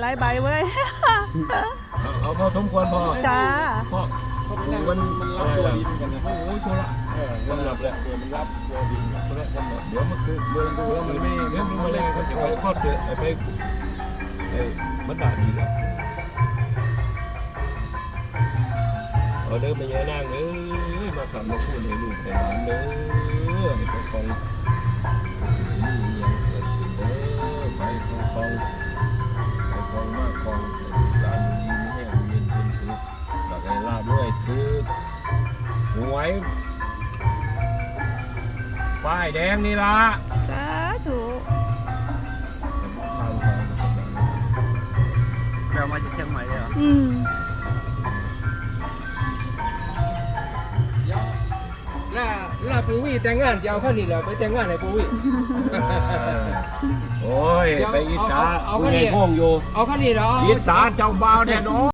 เลยไล่ใบเว้ย เอาเอาพอสมควรพอจ้า พอเพราะมันมันมันรับตัวดินกันนะโอ้ยโทรละเออมันรับเลยตัวมันรับตัวดินโทรละกันหมดเดี๋ยวมันคือเรื่องตัวมันไม่เรื่องมันไม่ได้ก็จะไปพอดเถอะไปไอ้มันด่าดีแล้วเอาเด้อมาเยอะนั่งเอ้ยมาขับมาพูดให้ลูกให้หลานเด้อ ลาบด้วยถือหวยป้ายแดงนี่ละสาธุทางทางเรามาจากเชียงใหม่เลยเหรอ อืมล่าล่าปูวี่แต่งงานจะเอาข้าวนี่แหละไปแต่งงานให้ปูวี่โอ้ย ไปอิจฉาเอาเอาผู้ใหญ่เอาห้องอยู่ เอาข้าวนี่เหรออิจฉาเจ้าบ่าวแน่นอน